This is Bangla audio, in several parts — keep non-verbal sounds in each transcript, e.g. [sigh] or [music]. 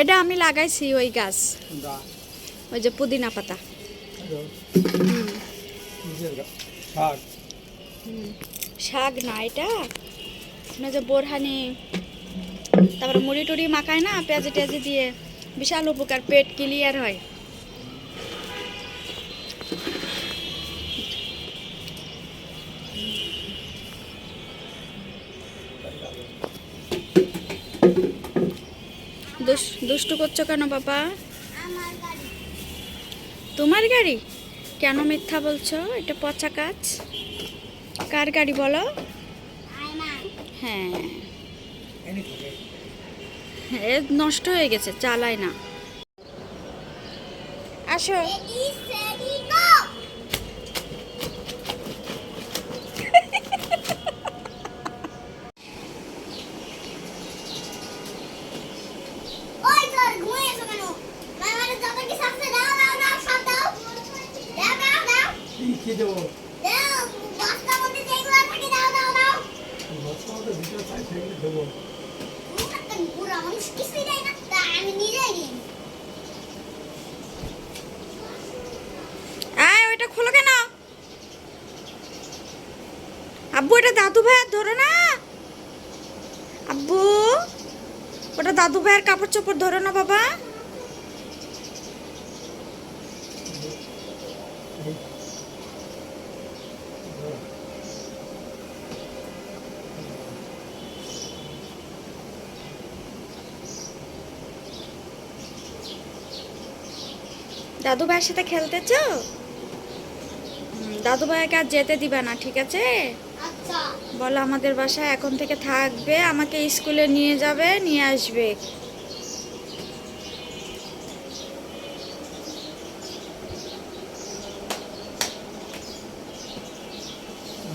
এটা আমি লাগাইছি ওই গাছ। ওই যে পুদিনা পাতা। শাক না এটা? ওই যে বোরহানি, তারপরে মুড়ি টুড়ি মাখায় না, পেঁয়াজি টেয়াজি দিয়ে বিশাল উপকার, পেট ক্লিয়ার হয়। দুষ্টু করছ কেন, বাবা? তোমার গাড়ি? কেন মিথ্যা বলছো? এটা পচা কাজ। কার গাড়ি বলো? হ্যাঁ। এ নষ্ট হয়ে গেছে, চালায় না। আসো ওই তোর ঘুমিয়েছো কেন মামারে যত কি সাথে দাও দাও দাও সব দাও দাও দাও দাও কি কি দেবো দাও বস্তার মধ্যে যেগুলো থাকে দাও দাও দাও বছর তো ভিতরে চাই সেগুলো দেবো একটা বুড়া মানুষ কিছুই দেয় না তা আমি নিজেই আয় ওইটা খোলো কেন? আব্বু এটা দাদু ভাইয়ের ধরো না। আব্বু ওটা দাদু ভাইয়ের কাপড় চোপড় ধরো না বাবা। দাদু ভাইয়ের সাথে খেলতে হুম, দাদু ভাইকে আর যেতে দিবে না ঠিক আছে? আচ্ছা। বলো আমাদের বাসায় এখন থেকে থাকবে আমাকে স্কুলে নিয়ে যাবে নিয়ে আসবে।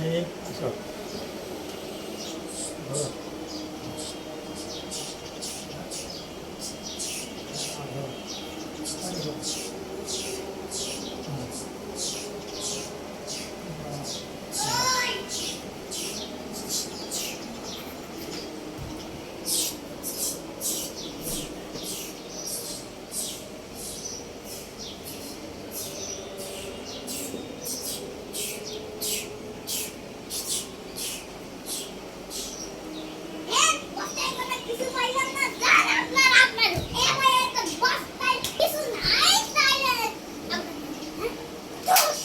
এই সব ধরো এ বস্তায় কোনো কিছু পাইলাম না জান আপনার আপনার এ ভাই একটা বস্তায় কিছু নাই তাইলে ধুস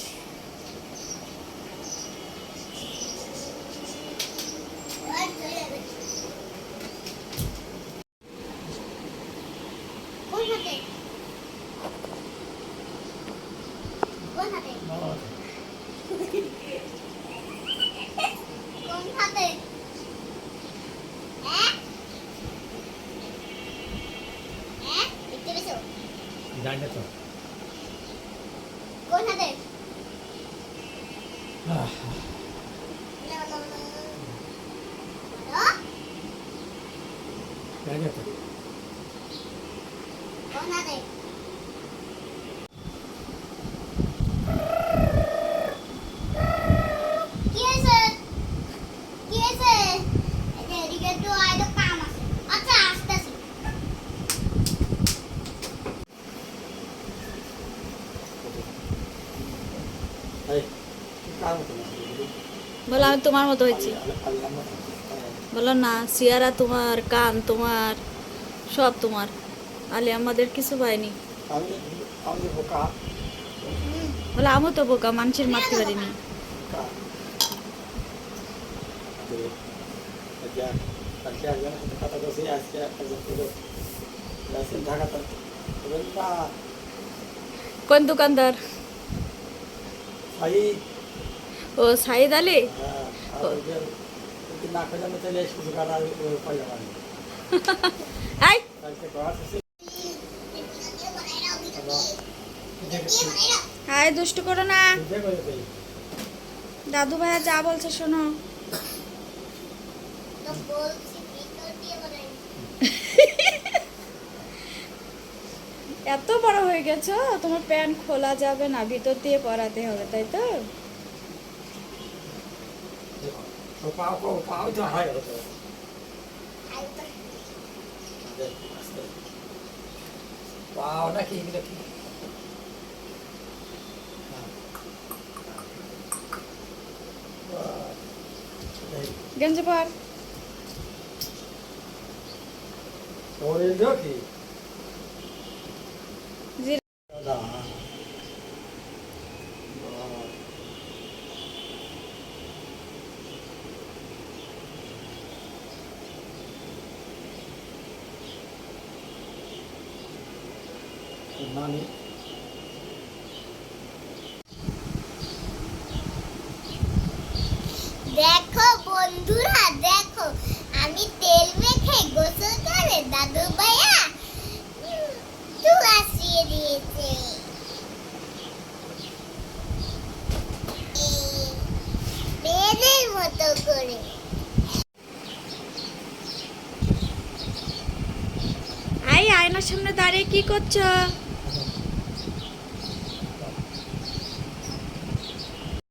ওই চলে যাবে কোন হাতে কোন হাতে কোন হাতে হ্যাঁ হ্যাঁ দেখতে পেয়েছ জানি তো কোন হাতে জানি তো কোন হাতে কি হয়েছে কি হয়েছে এই যে এদিকে একটু আইলো কাম আছে আচ্ছা আসতেছি এই কার মতো না বলো আমি তোমার মতো হয়েছি বলো না সিয়ারা তোমার কান তোমার সব তোমার আলে আমাদের কিছু পাইনি বলে আমি তো বোকা মানুষের মারতে পারিনি আচ্ছা কোন দোকানদার ও সাইদ আলী? হ্যাঁ [laughs] হাই দুষ্টু করো না। দাদু ভাইয়া যা বলছে শোনো তো বলছি ভিতর দিয়ে বানাই এত বড় হয়ে গেছো, তোমার প্যান্ট খোলা যাবে না, ভিতর দিয়ে পরাতে হবে, তাই তো? ও পাও পাও পাও তো হয় হতো আইতো আস্তে পাও নাকি এগুলো কি গেঞ্জি পর ওর এগুলো কি জিরে দাদা নানি দেখো বন্ধুরা দেখো আমি তেল মেখে গোসল করে দাদু ভাইয়া চুল আসিয়ে দিয়েছে। এই, মেয়েদের মতো করে। আই আয়নার সামনে দাঁড়িয়ে কি করছ?